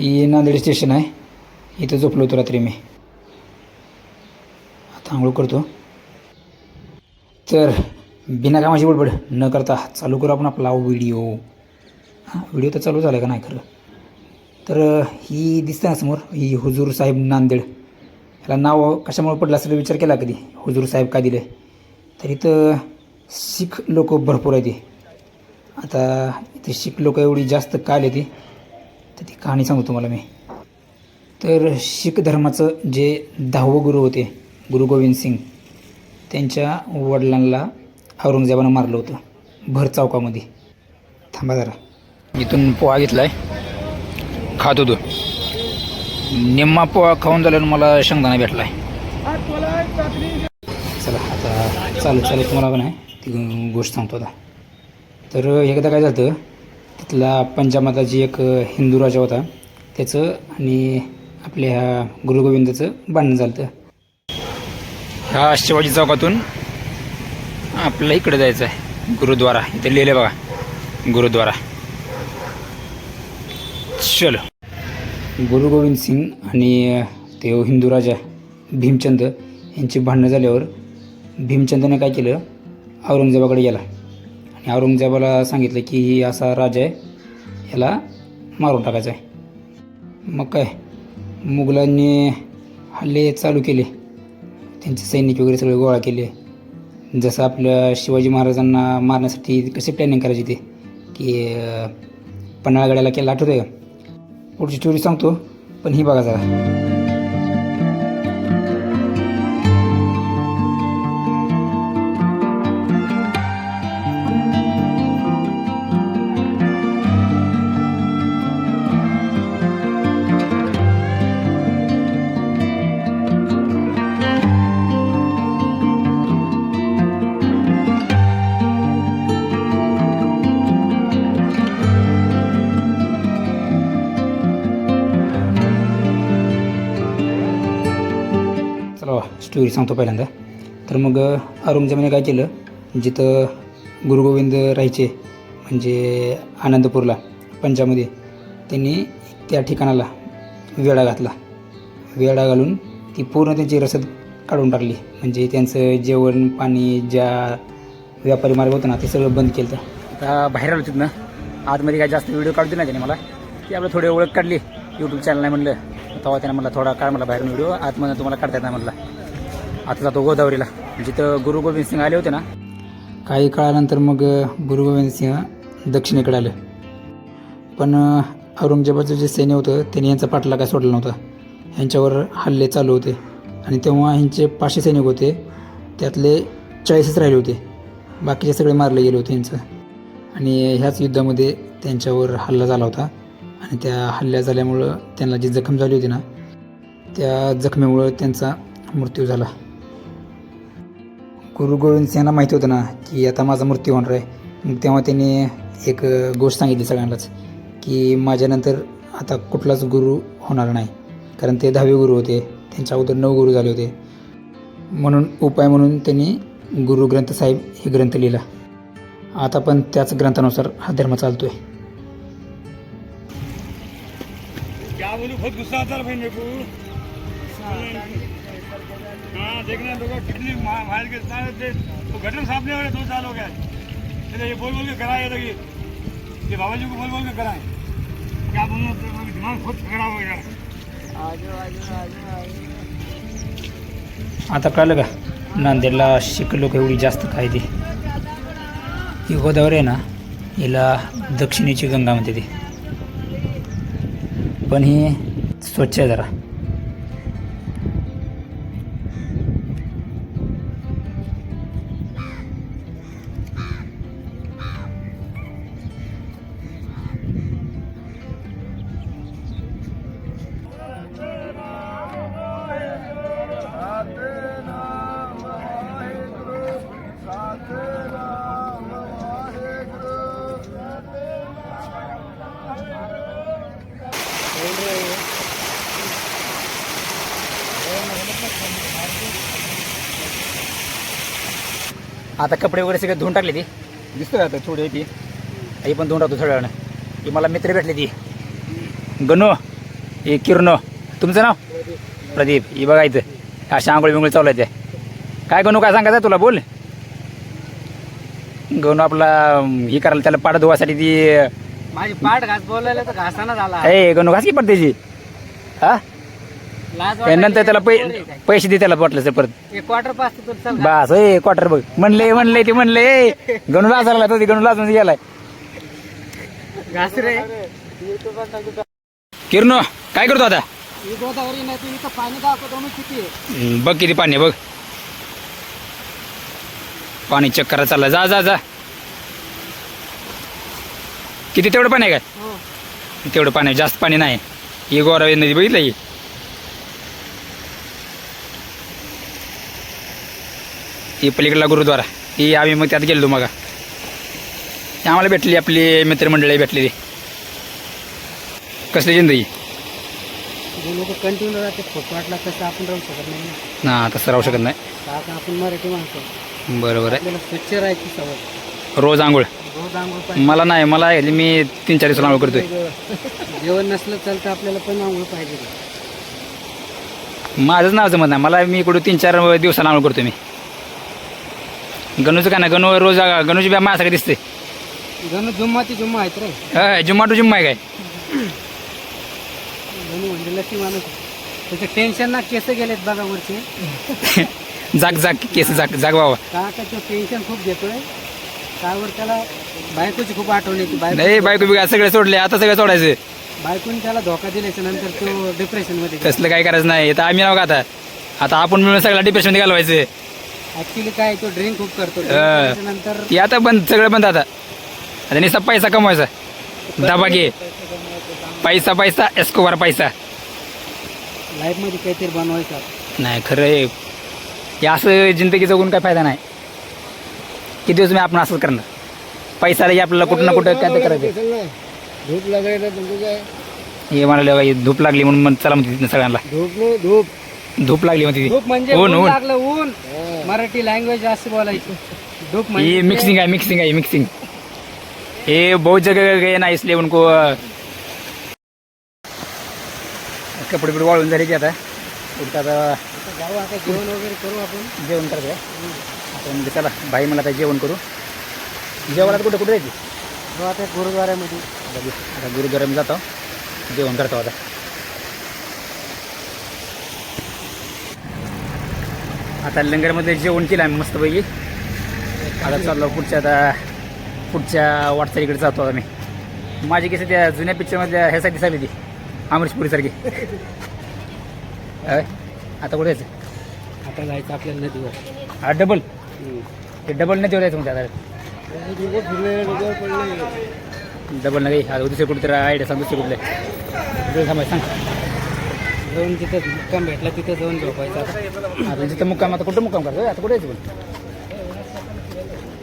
ही Nanded station आहे. इथं झोपलो होतो रात्री मी. आता आंघोळ करतो. तर बिना कामाची बडबड न करता चालू करू आपण आपला व्हिडिओ हां व्हिडिओ तर चालू झाला का नाही खरं? तर ही दिसतं ना समोर ही हुजूर साहेब नांदेड. याला नाव कशामुळे पडलं असेल विचार केला कधी? हुजूर साहेब का दिले तर इथं शीख लोक भरपूर आहेत ते आता इथे शीख लोक एवढी जास्त का आले ती तर ती कहाणी सांगतो तुम्हाला मी. तर शीख धर्माचं जे दहावं गुरु होते गुरु गोविंद सिंग त्यांच्या वडिलांना औरंगजेबानं मारलं होतं भर चौकामध्ये. थांबा जरा. इथून पोहा घेतला आहे खात होतो निम्मा पोहा खाऊन झाल्यानं मला शेंगदाणा भेटला आहे चला आता चालू चालू तुम्हाला पण आहे. ती गोष्ट सांगतो आता. तर एकदा काय झालं तिथला पंजामाताची एक हिंदू राजा होता. त्याचं आणि आपल्या ह्या गुरुगोविंदाचं बांधणं झालं होतं. ह्या शिवाजी चौकातून आपल्याला इकडे जायचं आहे. गुरुद्वारा. इथे लिहिलं बघा. गुरुद्वारा. चलो. गुरु गोविंद सिंग आणि ते हिंदू राजा भीमचंद यांची भांडणं झाल्यावर भीमचंदने काय केलं? औरंगजेबाकडे गेला. आणि औरंगजेबाला सांगितलं की ही असा राजा आहे याला मारून टाकायचा आहे. मग काय मुघलांनी हल्ले चालू केले. त्यांचे सैनिक वगैरे सगळे गोळा केले. जसं आपल्या शिवाजी महाराजांना मारण्यासाठी कशी प्लॅनिंग करायची ते की पन्हाळगडाला केला आठवतं का? पुढची स्टोरी सांगतो पण ही बघा जरा. स्टोरी सांगतो पहिल्यांदा. तर मग औरंगजेबाने काय केलं? जिथं गुरुगोविंद राहायचे म्हणजे आनंदपूरला पंजाबमध्ये त्यांनी त्या ठिकाणाला वेढा घातला. वेढा घालून ती पूर्ण त्यांची रसद काढून टाकली. म्हणजे त्यांचं जेवण पाणी ज्या व्यापारी मार्ग होता ना ते सगळं बंद केलं. आता बाहेर आलो तिथनं. आतमध्ये काय जास्त व्हिडिओ काढू दिला त्याने मला. ती आपलं थोडी ओळख काढली. यूट्यूब चॅनल नाही म्हणलं. तेव्हा त्याने मला थोडा काढ मला बाहेरून व्हिडिओ. आतमध्ये तुम्हाला काढता येत नाही म्हणला. आता जातो गोदावरीला. जिथं गुरु गोविंद सिंग आले होते ना काही काळानंतर मग गुरु गोविंद सिंह दक्षिणेकडे आलं. पण औरंगजेबाचं जे सैन्य होतं त्यांनी यांचा पाठला काय सोडला नव्हता. ह्यांच्यावर हल्ले चालू होते. आणि तेव्हा ह्यांचे पाचशे सैनिक होते. त्यातले चाळीसच राहिले होते. बाकीचे सगळे मारले गेले होते यांचं. आणि ह्याच युद्धामध्ये त्यांच्यावर हल्ला झाला होता. आणि त्या हल्ल्या झाल्यामुळं त्यांना जी जखम झाली होती ना त्या जखमेमुळं त्यांचा मृत्यू झाला. गुरु गोविंद सिंहांना माहिती होतं ना की आता माझा मृत्यू होणार आहे. मग तेव्हा त्यांनी एक गोष्ट सांगितली सगळ्यांनाच की माझ्यानंतर आता कुठलाच गुरु होणार नाही. कारण ते दहावे गुरु होते त्यांच्या अगोदर नऊ गुरु झाले होते. म्हणून उपाय म्हणून त्यांनी गुरु ग्रंथ साहेब हे ग्रंथ लिहिला. आता पण त्याच ग्रंथानुसार हा धर्म चालतोय. क्या बोलूं बहुत गुस्सा आता भाई मेरे को। हाँ देखना देखो कितनी मा- मार के सारे थे तो घटना साहब ने दो साल हो गए। चलो ये बोल बोल के कराए ये देखिए ये बाबा जी को बोल बोल के कराए। क्या तो दिमाग खुद खराब हो गया। आता कळलं का? नांदेडला शीख लोक एवढी जास्त काय ती ही गोदावरी आहे ना हिला दक्षिणेची गंगा म्हणते ती. पण ही स्वच्छ आहे जरा. आता कपडे वगैरे सगळे धुवून टाकले ती. दिसतोय आता थोडी ती आई पण धुवून टाकतो थोड्या वेळानं. ती मला मित्र भेटली ती. गणू हे किरण. तुमचं नाव? प्रदीप. ही बघा इथं. अशा आंघोळ बिंगोळ चालू आहे काय गणू काय सांगायचं तुला? बोल. गणू आपला ही करायला त्याला पाड धुवासाठी ती माझी पाठ घास बोलायला तर घासाना झाला. ए गणू घास की पडते त्याची हा? नंतर त्याला पै पैसे दे त्याला तर परत. क्वार्टर पास बस ए क्वार्टर बघ. म्हणले म्हणले ते म्हणले गणू लाज लागला तो गणू लाज म्हणजे गेलाय किरण काय करतो आता? ही बघ किती पाणी आहे बघ. पाणी चेक करा चालला. जा जा जा. किती तेवढं पाणी आहे काय? हो. तेवढं पाणी आहे, जास्त पाणी नाही. ही गोरावी नदी बघितलं ही पलीकडला गुरुद्वारा. ही आम्ही मग त्यात गेलो मग. आम्हाला भेटली आपली मित्रमंडळी भेटली ती कसली जिंदगी? कंटिन्यू राहते फोटो वाटला तसं आपण राहू शकत नाही ना. तसं राहू शकत नाही. आपण मराठी माणसं बरोबर आहे. स्वच्छ राहायची सवय. रोज आंघोळ. रोज आंघोळ पाहिजे. मला नाही मला आहे, मी तीन चार दिवसाला आंघोळ करतोय. जेवण नसलं चालतं आपल्याला पण आंघोळ पाहिजे. माझंच नाव जमत नाही. मला मी कुठं तीन चार दिवसाला आंघोळ करतो मी. गणूचं काय ना गणू रोज गणूची बी माझ्यासारखं दिसते जणू जुम्मा ती जुम्मा आहेत रे. अय, जुम्मा टू जुम्मा आहे काय? जणू म्हणजे लकी माणूस आहे. त्याचं टेन्शन ना केस गेलेत बघा वरचे. जाग जाग केस जाग जाग बाबा. का का तो टेन्शन खूप घेतोय. त्यावर त्याला बायकोची खूप आठवण येते. बायको नाही बायको बिगा सगळे सोडले आता सगळं सोडायचं. बायकोने त्याला धोका दिल्याच्या नंतर तो डिप्रेशनमध्ये तसलं काय करायचं नाही. आता आम्ही नाव का आता? आता आपण मिळून सगळं डिप्रेशनमध्ये घालवायचं. ऍक्च्युली काय तो ड्रिंक खूप करतो. Drink हा. केल्याच्यानंतर ती आता बंद सगळं बंद आता. आता नुसता पैसा कमवायचा. दबा घे. पैसा पैसा एस्कोबार पैसा. लाईफमध्ये काहीतरी बनवायचं. आपण. नाही खरं आहे. हे असं जिंदगी जगून काय फायदा नाही. किती दिवस मी आपण असंच करणार? पैसा की आपल्याला कुठं ना कुठं काय तर करायचं. धूप लागायला तुमचं काय? हे म्हणाले बाई धूप लागली म्हणून मग चला म्हणते तिथनं सगळ्यांना. धूप धूप. धूप लागली म्हणते धूप म्हणजे ऊन ऊन लागलं ऊन. मराठी लँग्वेज जास्त बोलायची. धूप ये म्हणजे मिक्सिंग है मिक्सिंग है मिक्सिंग ये बहुत जगह गए ना इसलिए उनको. कपडे बिपडे वाळून झाले की आता. उलट आता जाऊ आता जेवण वगैरे करू आपण. जेवण करतो म्हणजे चला बाई मला आता जेवण करू. जेवणात कुठं कुठं जायची? आता गुरुद्वाऱ्यामध्ये बघू आता गुरुद्वारामध्ये जातो. जेवण करतो आता. आता लंगरमध्ये जेवण केलं आम्ही मस्तपैकी. आता चाललो पुढच्या आता पुढच्या वाटचालीकडे जातो आता मी माझी केस त्या जुन्या पिक्चरमधल्या ह्यासाठी दिसायली ती अमरीशपुरीसारखी आता कुठे जायचं? आता जायचं आपल्या नदीवर. हा डबल ते डबल तेवढं जायचं म्हणते आता. डबल नाही आता दुसरे कुठे आयडिया सांग दुसरे कुठले सांग. जाऊन तिथं मुक्काम भेटला तिथं जाऊन झोपायचं आता. जिथं मुक्काम आता कुठं मुक्काम करतो आता कुठे यायचं पण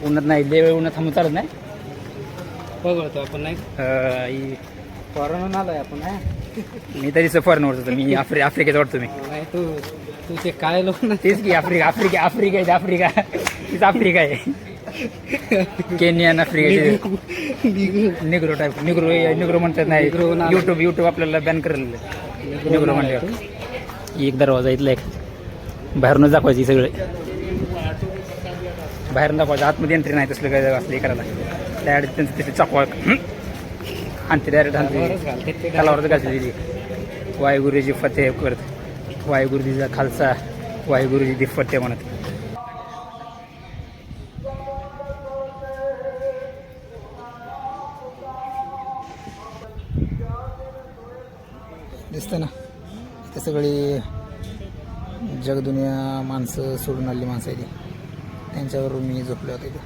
उन्हात नाही लय वेळ उन्हात थांबून चालत नाही? बघतो आपण नाही अं, ही- फॉरेन आलोय आपण हा? मी तरी सफर होतो मी आफ्रि आफ्रिकेचा वाटतो मी. नाही तू तू ते काय लोक ना तेच की आफ्रिका आफ्रिका आफ्रिका आहे आफ्रिका. तीच आफ्रिका आहे. Kenyan Africa Negro type Negro Negro म्हणतात नाही. युट्यूब युट्यूब आपल्याला बॅन करेल. निग्रो म्हणल्यावर. एक दरवाजा इथला एक. बाहेरूनच दाखवायची सगळे. बाहेरून दाखवायचं. आतमध्ये एंट्री नाही तसलं काय असलं हे करायला. डायरेक्ट त्यांचं तिथे चाकवा आणते डायरेक्ट आणते घालते तलावरच घालते तिथे वायुगुरुजी फतेह करत. वायुगुरुजीचा खालसा वायुगुरुजी दी फतेह म्हणत. दिसतं ना. इथे सगळी जगदुनिया माणसं सोडून आलेली माणसं आहे ती त्यांच्यावर मी झोपले होते ते